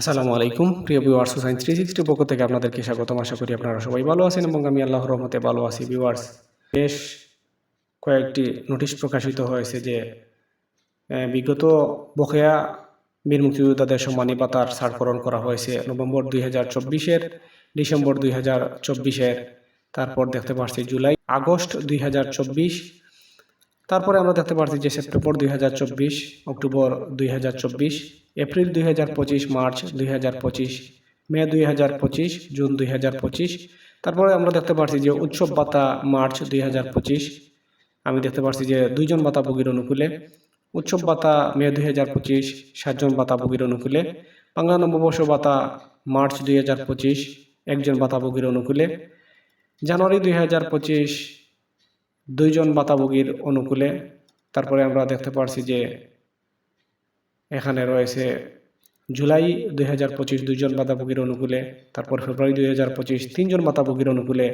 আসসালামু আলাইকুম, প্রিয় ভিউয়ার্স সাইন্স থ্রি সিক্সটি পক্ষ থেকে আপনাদেরকে স্বাগতম। আশা করি আপনারা সবাই ভালো আছেন এবং আমি আল্লাহর রহমতে ভালো আছি ভিউয়ার্স বেশ কয়েকটি নোটিশ প্রকাশিত হয়েছে যে বিগত বকেয়া বীর মুক্তিযোদ্ধাদের সম্মানী পাতার ছাড়করণ করা হয়েছে নভেম্বর দুই হাজার চব্বিশের, ডিসেম্বর দুই হাজার চব্বিশের। তারপর দেখতে পাচ্ছি জুলাই আগস্ট দুই হাজার চব্বিশ তারপরে আমরা দেখতে পাচ্ছি যে সেপ্টেম্বর দুই হাজার চব্বিশ অক্টোবর দুই হাজার চব্বিশ এপ্রিল দুই হাজার পঁচিশ মার্চ দুই হাজার পঁচিশ মে দুই হাজার পঁচিশ জুন দুই হাজার পঁচিশ তারপরে আমরা দেখতে পাচ্ছি যে উৎসব ভাতা মার্চ দুই হাজার পঁচিশ আমি দেখতে পাচ্ছি যে দুইজন ভাতাভোগীর অনুকূলে উৎসব ভাতা মে দুই হাজার পঁচিশ সাতজন ভাতাভোগীর অনুকূলে বাংলা নববর্ষ ভাতা মার্চ দুই হাজার পঁচিশ একজন অনুকূলে জানুয়ারি দুই হাজার পঁচিশ দুইজন ভাতাভোগীর অনুকূলে। তারপরে আমরা দেখতে পারছি যে এখানে রয়েছে জুলাই দুই হাজার পঁচিশ দুইজন ভাতাভোগীর অনুকূলে, তারপর ফেব্রুয়ারি দুই হাজার পঁচিশ তিনজন ভাতাভোগীর অনুকূলে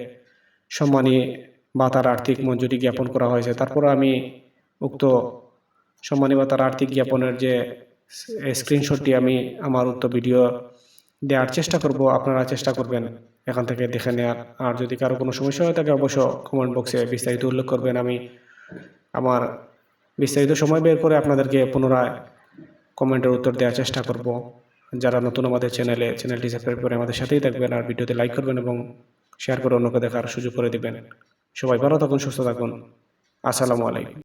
সম্মানী ভাতার আর্থিক মঞ্জুরি জ্ঞাপন করা হয়েছে। তারপর আমি উক্ত সম্মানী ভাতার আর্থিক জ্ঞাপনের যে স্ক্রিনশটটি আমি আমার উক্ত ভিডিও দেওয়ার চেষ্টা করব, আপনারা চেষ্টা করবেন। এখান থেকে দেখে নেওয়ার আর যদি কারও কোনো সমস্যা হয়ে থাকে অবশ্য কমেন্ট বক্সে বিস্তারিত উল্লেখ করবেন। আমি আমার বিস্তারিত সময় বের করে আপনাদেরকে পুনরায় কমেন্টের উত্তর দেওয়ার চেষ্টা করব। যারা নতুন আমাদের চ্যানেলে চ্যানেলটি সাবস্ক্রাইব করে আমাদের সাথেই থাকবেন আর ভিডিওতে লাইক করবেন এবং শেয়ার করে অন্যকে দেখার সুযোগ করে দিবেন। সবাই ভালো থাকুন, সুস্থ থাকুন। আসসালামু আলাইকুম।